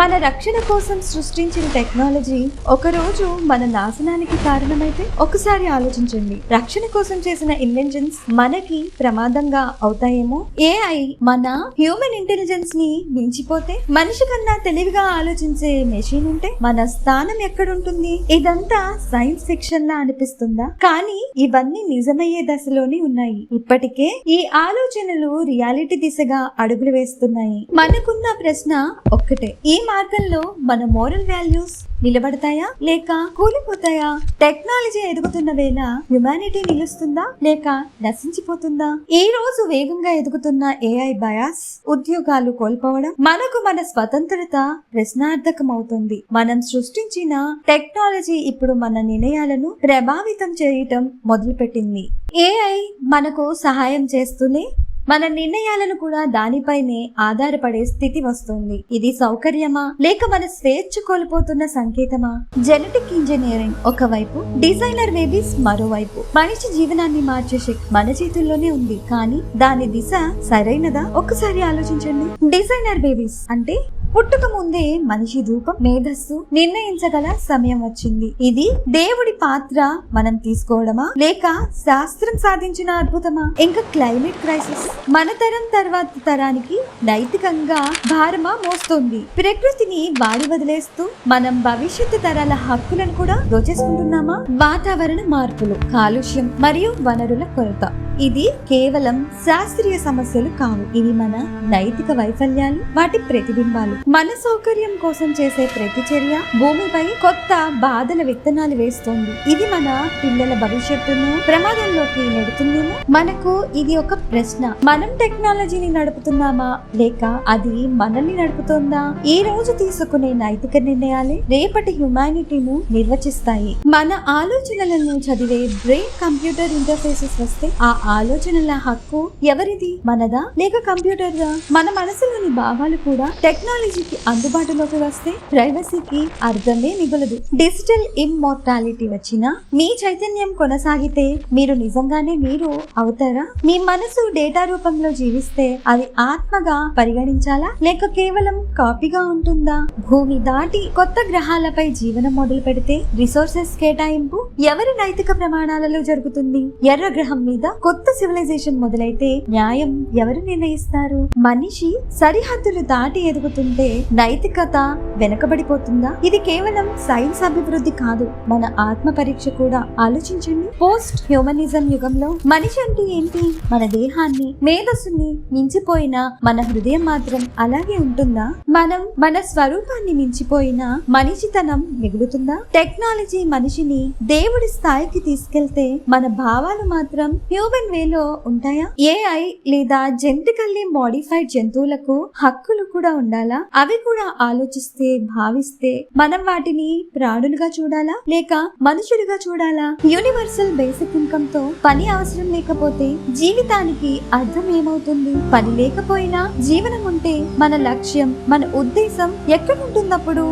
మన రక్షణ కోసం సృష్టించిన టెక్నాలజీ ఒకరోజు మన నాశనానికి కారణమైతే ఒకసారి ఆలోచించండి. రక్షణ కోసం చేసిన ఇన్వెన్షన్స్ మనకి ప్రమాదంగా అవుతాయేమో? ఏఐ మన హ్యూమన్ ఇంటెలిజెన్స్ని మించిపోతే మనిషి కన్నా తెలివిగా ఆలోచించే మెషిన్ ఉంటే మన స్థానం ఎక్కడుంటుంది? ఇదంతా సైన్స్ ఫిక్షన్ లా అనిపిస్తుందా? కానీ ఇవన్నీ నిజమయ్యే దశలోనే ఉన్నాయి. ఇప్పటికే ఈ ఆలోచనలు రియాలిటీ దిశగా అడుగులు వేస్తున్నాయి. మనకున్న ప్రశ్న ఒక్కటే. ఈ మార్గంలో మన మోరల్ వాల్యూస్ నిలబడతాయా లేక కూలిపోతాయా? టెక్నాలజీ ఎదుగుతున్న వేళ హ్యుమానిటీ నిలుస్తుందా లేక నశించిపోతుందా? ఈ రోజు వేగంగా ఎదుగుతున్న ఏఐ బయాస్ ఉద్యోగాలు కోల్పోవడం మనకు మన స్వతంత్రత ప్రశ్నార్థకం అవుతుంది మనం సృష్టించిన టెక్నాలజీ ఇప్పుడు మన నిర్ణయాలను ప్రభావితం చేయటం మొదలుపెట్టింది. ఏఐ మనకు సహాయం చేస్తూనే మన నిర్ణయాలను కూడా దానిపైనే ఆధారపడే స్థితి వస్తుంది. ఇది సౌకర్యమా? లేక మన స్వేచ్ఛ కోల్పోతున్న సంకేతమా? జెనెటిక్ ఇంజనీరింగ్ ఒకవైపు డిజైనర్ బేబీస్ మరోవైపు. మనిషి జీవనాన్ని మార్చే శక్తి మన చేతుల్లోనే ఉంది. కానీ దాని దిశ సరైనదా? ఒక్కసారి ఆలోచించండి. డిజైనర్ బేబీస్ అంటే పుట్టుక ముందే మనిషి రూపం మేధస్సు నిర్ణయించగల సమయం వచ్చింది. ఇది దేవుడి పాత్ర మనం తీసుకోవడమా? లేక శాస్త్రం సాధించిన అద్భుతమా? ఇంకా క్లైమేట్ క్రైసిస్ మన తరం తర్వాత తరానికి నైతికంగా భారమా మోస్తుంది. ప్రకృతిని వాడి వదిలేస్తూ మనం భవిష్యత్తు తరాల హక్కులను కూడా దోచేసుకుంటున్నామా? వాతావరణ మార్పులు కాలుష్యం మరియు వనరుల కొరత. ఇది కేవలం శాస్త్రీయ సమస్యలు కావు. ఇవి మన నైతిక వైఫల్యాలు వాటి ప్రతిబింబాలు. మన సౌకర్యం కోసం చేసే ప్రతి చర్య భూమిపై కొత్త బాధల విత్తనాలు వేస్తోంది. ఇది మన పిల్లల భవిష్యత్తును ప్రమాదంలోకి నెడుతుందేమో? మనకు ఇది ఒక ప్రశ్న. మనం టెక్నాలజీని నడుపుతున్నామా? లేక అది మనల్ని నడుపుతోందా? ఈ రోజు తీసుకునే నైతిక నిర్ణయాలే రేపటి హ్యుమానిటీను నిర్వచిస్తాయి. మన ఆలోచనలను చదివే బ్రెయిన్ కంప్యూటర్ ఇంటర్ఫేసెస్ వస్తే ఆ ఆలోచనల హక్కు ఎవరిది? మనదా? లేక కంప్యూటర్దా? మన మనసులోని భావాలు కూడా టెక్నాలజీకి అందుబాటులోకి వస్తే ప్రైవసీకి అర్థమే మిగలదు. డిజిటల్ ఇమ్మోర్టాలిటీ వచ్చినా మీ చైతన్యం కొనసాగితే మీరు నిజంగానే మీరు అవుతారా? మీ మనసు డేటా రూపంలో జీవిస్తే అది ఆత్మగా పరిగణించాలా? లేక కేవలం కాపీగా ఉంటుందా? భూమి దాటి కొత్త గ్రహాలపై జీవనం మొదలు పెడితే రిసోర్సెస్ కేటాయింపు ఎవరి నైతిక ప్రమాణాలలో జరుగుతుంది? ఎర్ర గ్రహం మీద కొత్త కొత్త సివిలైజేషన్ మొదలైతే న్యాయం ఎవరు నిర్ణయిస్తారు? మనిషి సరిహద్దులు దాటి ఎదుగుతుంటే నైతికత వెనకబడిపోతుందా? ఇది కేవలం సైన్స్ అభివృద్ధి కాదు. మన ఆత్మ పరీక్ష కూడా ఆలోచించండి. పోస్ట్ హ్యూమనిజం యుగంలో మనిషి అంటే ఏంటి? మన దేహాన్ని మేధస్సుని మించిపోయిన మన హృదయం మాత్రం అలాగే ఉంటుందా? మనం మన స్వరూపాన్ని మించిపోయిన మనిషితనం మిగులుతుందా? టెక్నాలజీ మనిషిని దేవుడి స్థాయికి తీసుకెళ్తే మన భావాలు మాత్రం హ్యూమన్ వేలో ఉంటాయా? ఏఐ లేదా జెంటికల్లీ మోడిఫైడ్ జంతువులకు హక్కులు కూడా ఉండాలా? అవి కూడా ఆలోచిస్తే భావిస్తే మనం వాటిని ప్రాణులుగా చూడాలా? లేక మనుషులుగా చూడాలా? యూనివర్సల్ బేసిక్ ఇన్కమ్తో పని అవసరం లేకపోతే జీవితానికి అర్థం ఏమవుతుంది? పని లేకపోయినా జీవనం ఉంటే మన లక్ష్యం మన ఉద్దేశం ఎక్కడుంటుందప్పుడు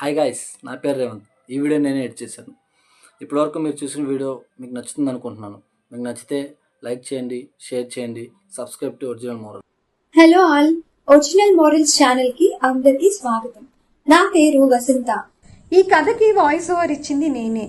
హాయ్ గాయస్ నా పేరు రేవంత్. ఈ వీడియో నేను ఎడిట్ చేశాను. ఇప్పటివరకు మీరు చూసిన వీడియో మీకు నచ్చుతుంది అనుకుంటున్నాను. మీకు నచ్చితే లైక్ చేయండి షేర్ చేయండి subscribe to original moral. Hello all original morals ఛానల్కి అందరికీ స్వాగతం. నా పేరు వసంత. ఈ కథకి వాయిస్ ఓవర్ ఇచ్చింది నేనే.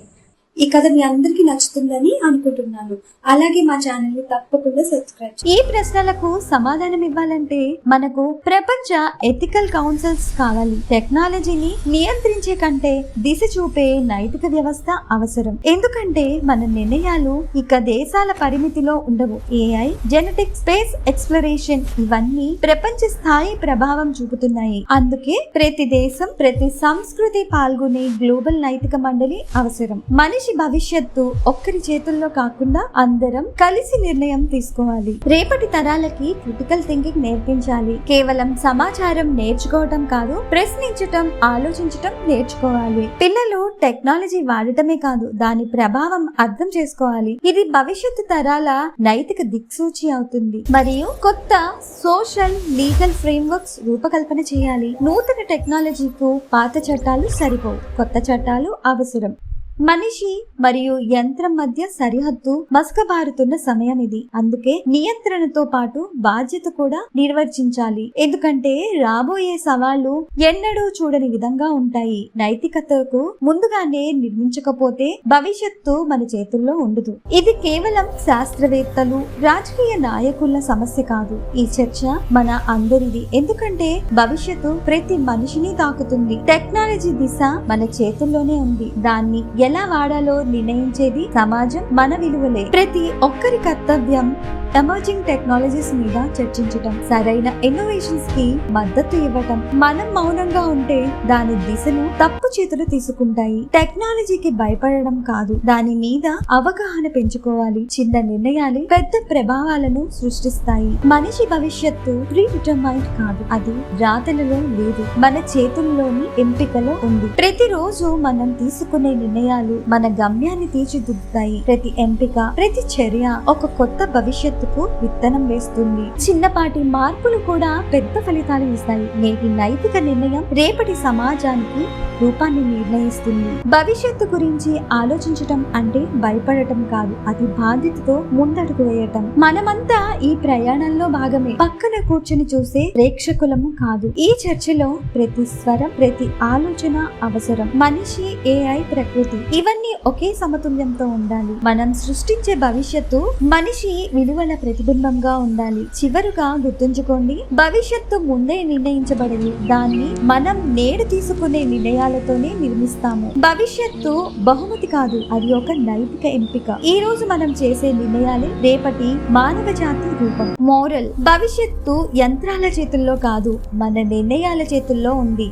ఈ కథ మీ అందరికీ నచ్చుతుందని అనుకుంటున్నాను. అలాగే మా ఛానల్ని తప్పకుండా సబ్స్క్రైబ్ ఈ ప్రశ్నలకు సమాధానం ఇవ్వాలంటే మనకు ప్రపంచ ఎథికల్ కౌన్సిల్స్ కావాలి. టెక్నాలజీని నియంత్రించే కంటే దిశ చూపే నైతిక వ్యవస్థ అవసరం. ఎందుకంటే మన నిర్ణయాలు ఇక దేశాల పరిమితిలో ఉండవు. ఏఐ జెనెటిక్ స్పేస్ ఎక్స్ప్లోరేషన్ ఇవన్నీ ప్రపంచ స్థాయి ప్రభావం చూపుతున్నాయి. అందుకే ప్రతి దేశం ప్రతి సంస్కృతి పాల్గొనే గ్లోబల్ నైతిక మండలి అవసరం. మనిషి భవిష్యత్తు ఒక్కరి చేతుల్లో కాకుండా అందరం కలిసి నిర్ణయం తీసుకోవాలి. రేపటి తరాలకి క్రిటికల్ థింకింగ్ నేర్పించాలి. కేవలం సమాచారం నేర్చుకోవటం కాదు ప్రశ్నించటం ఆలోచించటం నేర్చుకోవాలి. పిల్లలు టెక్నాలజీ వాడటమే కాదు దాని ప్రభావం అర్థం చేసుకోవాలి. ఇది భవిష్యత్తు తరాల నైతిక దిక్సూచి అవుతుంది. మరియు కొత్త సోషల్ లీగల్ ఫ్రేమ్వర్క్స్ రూపకల్పన చేయాలి. నూతన టెక్నాలజీకు పాత చట్టాలు సరిపోవు. కొత్త చట్టాలు అవసరం. మనిషి మరియు యంత్రం మధ్య సరిహద్దు మసకబారుతున్న సమయం ఇది. అందుకే నియంత్రణతో పాటు బాధ్యత కూడా నిర్వర్తించాలి. ఎందుకంటే రాబోయే సవాళ్ళు ఎన్నడూ చూడని విధంగా ఉంటాయి. నైతికతకు ముందుగానే నిర్మించకపోతే భవిష్యత్తు మన చేతుల్లో ఉండదు. ఇది కేవలం శాస్త్రవేత్తలు రాజకీయ నాయకుల సమస్య కాదు. ఈ చర్చ మన అందరిది. ఎందుకంటే భవిష్యత్తు ప్రతి మనిషిని తాకుతుంది. టెక్నాలజీ దిశ మన చేతుల్లోనే ఉంది. దాన్ని ఎలా వాడాలో నిర్ణయించేది సమాజం మన విలువలే. ప్రతి ఒక్కరి కర్తవ్యం ఎమర్జింగ్ టెక్నాలజీస్ మీద చర్చించటం సరైన ఇన్నోవేషన్స్కి మద్దతు ఇవ్వటం. మనం మౌనంగా ఉంటే దాని దిశను తప్పు చేతులు తీసుకుంటాయి. టెక్నాలజీకి భయపడడం కాదు దాని మీద అవగాహన పెంచుకోవాలి. చిన్న నిర్ణయాలు పెద్ద ప్రభావాలను సృష్టిస్తాయి. మనిషి భవిష్యత్తు ప్రీ డిటర్మైన్డ్ కాదు అది రాతలలో లేదు. మన చేతుల్లోని ఎంపికలో ఉంది. ప్రతిరోజు మనం తీసుకునే నిర్ణయాలు మన గమ్యాన్ని తీర్చిదిద్దుతాయి. ప్రతి ఎంపిక ప్రతి చర్య ఒక కొత్త భవిష్యత్తుకు విత్తనం వేస్తుంది. చిన్నపాటి మార్పులు కూడా పెద్ద ఫలితాలు ఇస్తాయి. నేటి నైతిక నిర్ణయం రేపటి సమాజానికి రూపాన్ని నిర్ణయిస్తుంది. భవిష్యత్తు గురించి ఆలోచించటం అంటే భయపడటం కాదు. అది బాధ్యతతో ముందడుగు వేయటం. మనమంతా ఈ ప్రయాణంలో భాగమే. పక్కన కూర్చుని చూసే ప్రేక్షకులము కాదు. ఈ చర్చలో ప్రతి స్వరం ప్రతి ఆలోచన అవసరం. మనిషి ఏఐ ప్రకృతి. ఇవన్నీ ఒకే సమతుల్యంతో ఉండాలి. మనం సృష్టించే భవిష్యత్తు మనిషి విలువల ప్రతిబింబంగా ఉండాలి. చివరుగా గుర్తుంచుకోండి భవిష్యత్తు ముందే నిర్ణయించబడింది. దాన్ని మనం నేడు తీసుకునే నిర్ణయాలతోనే నిర్మిస్తాము. భవిష్యత్తు బహుమతి కాదు అది ఒక నైతిక ఎంపిక. ఈ రోజు మనం చేసే నిర్ణయాలే రేపటి మానవ జాతి రూపం. మోరల్ భవిష్యత్తు యంత్రాల చేతుల్లో కాదు మన నిర్ణయాల చేతుల్లో ఉంది.